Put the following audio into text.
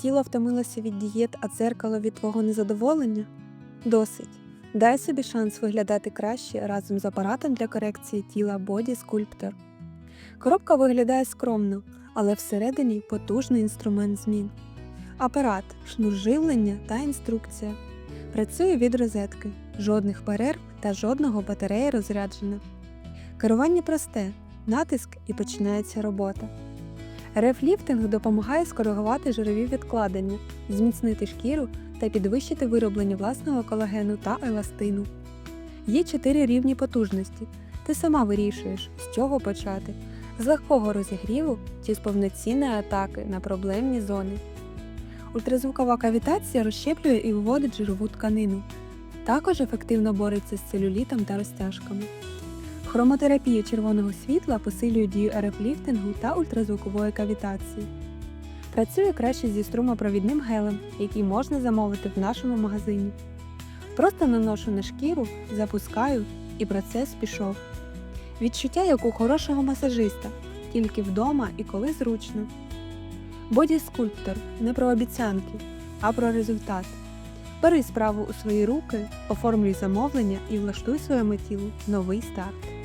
Тіло втомилося від дієт, а дзеркало від твого незадоволення? Досить. Дай собі шанс виглядати краще разом з апаратом для корекції тіла Body Sculptor. Коробка виглядає скромно, але всередині потужний інструмент змін. Апарат, шнур живлення та інструкція. Працює від розетки, жодних перерв та жодного батареї розрядження. Керування просте, натиск і починається робота. Рефліфтинг допомагає скоригувати жирові відкладення, зміцнити шкіру та підвищити вироблення власного колагену та еластину. Є чотири рівні потужності. Ти сама вирішуєш, з чого почати з легкого розігріву чи з повноцінної атаки на проблемні зони. Ультразвукова кавітація розщеплює і виводить жирову тканину. Також ефективно бореться з целюлітом та розтяжками. Хромотерапія червоного світла посилює дію РФ-ліфтингу та ультразвукової кавітації. Працює краще зі струмопровідним гелем, який можна замовити в нашому магазині. Просто наношу на шкіру, запускаю і процес пішов. Відчуття як у хорошого масажиста, тільки вдома і коли зручно. Боді скульптор не про обіцянки, а про результат. Бери справу у свої руки, оформлюй замовлення і влаштуй своєму тілу новий старт.